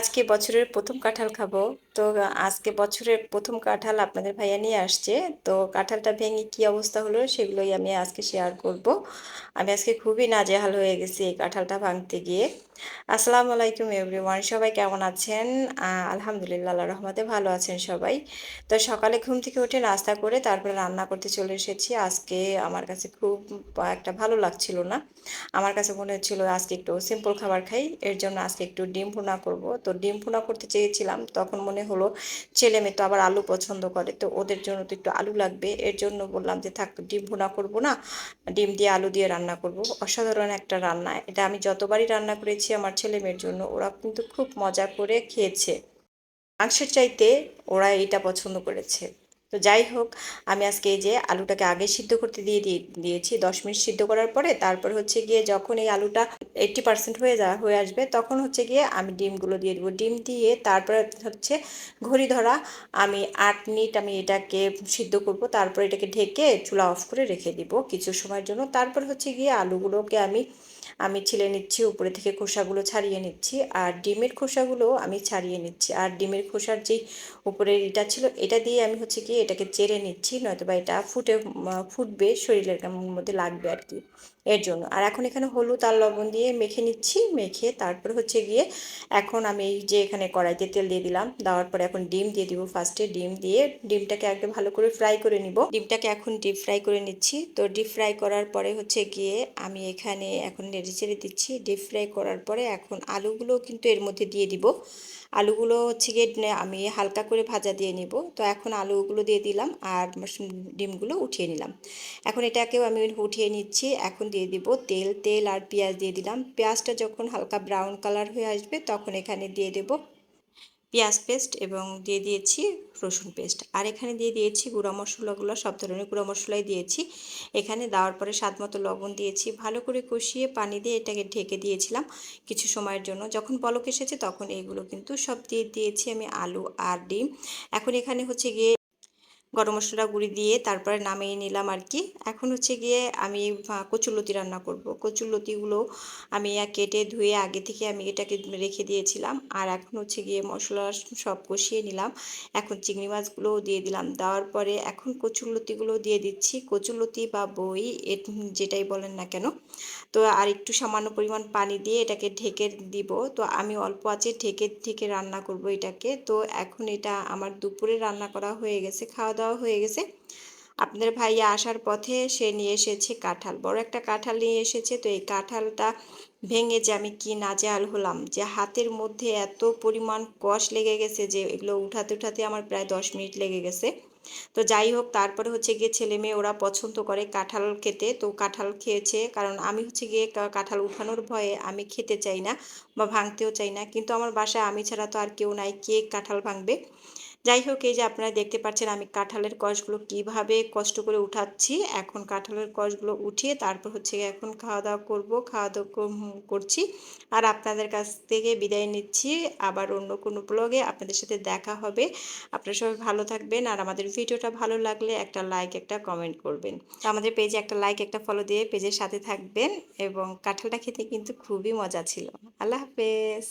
আজকে বছরের প্রথম কাঁঠাল খাব। তো, আজকে বছরের প্রথম কাঁঠাল আপনাদের ভাইয়া নিয়ে আসছে। তো, কাঁঠালটা ভেঙে কি অবস্থা হলো সেগুলোই আমি আজকে শেয়ার করব। আমি আজকে খুবই নাজেহাল হয়ে গেছি এই কাঁঠালটা ভাঙতে গিয়ে। আসসালামু আলাইকুম এভরিওয়ান সবাই কেমন আছেন? আলহামদুলিল্লাহ আল্লাহ রহমতে ভালো আছেন সবাই। তো, সকালে ঘুম থেকে উঠে নাস্তা করে তারপরে রান্না করতে চলে এসেছি। আজকে আমার কাছে খুব একটা ভালো লাগছিল না। আমার কাছে মনে হচ্ছিল আজকে একটু সিম্পল খাবার খাই, এর জন্য আজকে একটু ডিম ভুনা করব। তো ডিম ভুনা করতে চেয়েছিলাম, তখন মনে হলো ছেলে মেয়ে তো আবার আলু পছন্দ করে, তো ওদের জন্য তো একটু আলু লাগবে। এর জন্য বললাম যে, থাক, ডিম ভুনা করব না, ডিম দিয়ে আলু দিয়ে রান্না করব। অসাধারণ একটা রান্না, এটা আমি যতবারই রান্না করেছি আমার ছেলে মেয়ের জন্য, ওরা কিন্তু খুব মজা করে খেয়েছে। মাংসের চাইতে ওরা এটা পছন্দ করেছে। তো যাই হোক, আমি আজকে এই যে আলুটাকে আগে সিদ্ধ করতে দিয়ে দিয়েছি, দশ মিনিট সিদ্ধ করার পরে তারপর হচ্ছে গিয়ে যখন এই আলুটা এইট্টি পার্সেন্ট হয়ে যা, হয়ে আসবে, তখন হচ্ছে গিয়ে আমি ডিমগুলো দিয়ে দেবো। ডিম দিয়ে তারপরে হচ্ছে ঘড়ি ধরা আমি আট মিনিট আমি এটাকে সিদ্ধ করব, তারপর এটাকে ঢেকে চুলা অফ করে রেখে দিব কিছু সময়ের জন্য। তারপর হচ্ছে গিয়ে আলুগুলোকে আমি আমি ছিলে নিচ্ছি, উপরে থেকে খোসাগুলো ছাড়িয়ে নিচ্ছি আর ডিমের খোসাগুলো আমি ছাড়িয়ে নিচ্ছি। আর ডিমের খোসার যেই উপরের এটা ছিল, এটা দিয়ে আমি হচ্ছে কি এটাকে চেড়ে নিচ্ছি নয়তো বা এটা ফুটে ফুটবে, শরীরের মধ্যে লাগবে আর কি এর জন্য। আর এখন এখানে হলুদ আর লবণ দিয়ে মেখে নিচ্ছি, মেখে তারপর হচ্ছে গিয়ে এখন আমি এই যে এখানে কড়াইতে তেল দিয়ে দিলাম, দেওয়ার পরে এখন ডিম দিয়ে দিব ফার্স্টে ডিম দিয়ে ডিমটাকে একদম ভালো করে ফ্রাই করে নিব। ডিমটাকে এখন ডিপ ফ্রাই করে নিচ্ছি। তো ডিপ ফ্রাই করার পরে হচ্ছে গিয়ে আমি এখানে এখন নেড়ে চেড়ে দিচ্ছি। ডিপ ফ্রাই করার পরে এখন আলুগুলো কিন্তু এর মধ্যে দিয়ে দিব। আলুগুলো হচ্ছে গিয়ে আমি হালকা করে ভাজা দিয়ে নেব। তো এখন আলুগুলো দিয়ে দিলাম আর ডিমগুলো উঠিয়ে নিলাম। এখন এটাকেও আমি উঠিয়ে নিচ্ছি। এখন দিয়ে দিব তেল। তেল আর পেঁয়াজ দিয়ে দিলাম। পেঁয়াজটা যখন হালকা ব্রাউন কালার হয়ে আসবে, তখন এখানে দিয়ে দেব পেঁয়াজ পেস্ট এবং দিয়ে দিয়েছি রসুন পেস্ট। আর এখানে দিয়ে দিয়েছি গুঁড়া মশলাগুলো, সব ধরনের গুঁড়া মশলাই দিয়েছি। এখানে দেওয়ার পরে স্বাদ মতো লবণ দিয়েছি। ভালো করে কষিয়ে পানি দিয়ে এটাকে ঢেকে দিয়েছিলাম কিছু সময়ের জন্য। যখন পলক এসেছে তখন এইগুলো কিন্তু সব দিয়ে দিয়েছি আমি আলু আর ডিম। এখন এখানে হচ্ছে গিয়ে গরম মশলা গুঁড়ি দিয়ে তারপরে নামিয়ে নিলাম আর কি। এখন হচ্ছে গিয়ে আমি কচুরলতি রান্না করব। কচুরলতিগুলো আমি কেটে ধুয়ে আগে থেকে আমি এটাকে রেখে দিয়েছিলাম। আর এখন হচ্ছে গিয়ে মশলা সব কষিয়ে নিলাম। এখন চিংড়ি মাছগুলোও দিয়ে দিলাম। দেওয়ার পরে এখন কচুরলতিগুলো দিয়ে দিচ্ছি। কচুরলতি বা বই যেটাই বলেন না কেন। তো আর একটু সামান্য পরিমাণ পানি দিয়ে এটাকে ঢেকে দিব। তো আমি অল্প আছে ঢেকে ঢেকে রান্না করব এটাকে। তো এখন এটা আমার দুপুরে রান্না করা হয়ে গেছে। খাওয়া দাওয়া হয়ে গেছে। আপনাদের ভাইয়া আসার পথে সে নিয়ে এসেছে কাঁঠাল। বড় একটা কাঁঠাল নিয়ে এসেছে। তো এই কাঁঠালটা ভেঙে যে আমি কি নাজেহাল হলাম, যে হাতের মধ্যে এত পরিমাণ কষ লেগে গেছে যে এগুলো উঠাতে উঠাতে আমার প্রায় দশ মিনিট লেগে গেছে। তো যাই হোক, তারপরে হচ্ছে গিয়ে ছেলে মেয়ে ওরা পছন্দ করে কাঁঠাল খেতে। তো কাঁঠাল খেয়েছে, কারণ আমি হচ্ছে গিয়ে কাঁঠাল উঠানোর ভয়ে আমি খেতে চাই না বা ভাঙতেও চাই না। কিন্তু আমার বাসায় আমি ছাড়া তো আর কেউ নাই, কে কাঁঠাল ভাঙবে? যাই হোক, এই যে আপনারা দেখতে পাচ্ছেন আমি কাঁঠালের কষগুলো কীভাবে কষ্ট করে উঠাচ্ছি। এখন কাঁঠালের কষগুলো উঠিয়ে তারপর হচ্ছে এখন খাওয়া দাওয়া করব খাওয়া দাওয়া করছি। আর আপনাদের কাছ থেকে বিদায় নিচ্ছি। আবার অন্য কোনো ব্লগে আপনাদের সাথে দেখা হবে। আপনারা সবাই ভালো থাকবেন। আর আমাদের ভিডিওটা ভালো লাগলে একটা লাইক একটা কমেন্ট করবেন। আমাদের পেজে একটা লাইক একটা ফলো দিয়ে পেজের সাথে থাকবেন এবং কাঁঠালটা খেতে কিন্তু খুবই মজা ছিল। আল্লাহ হাফেজ।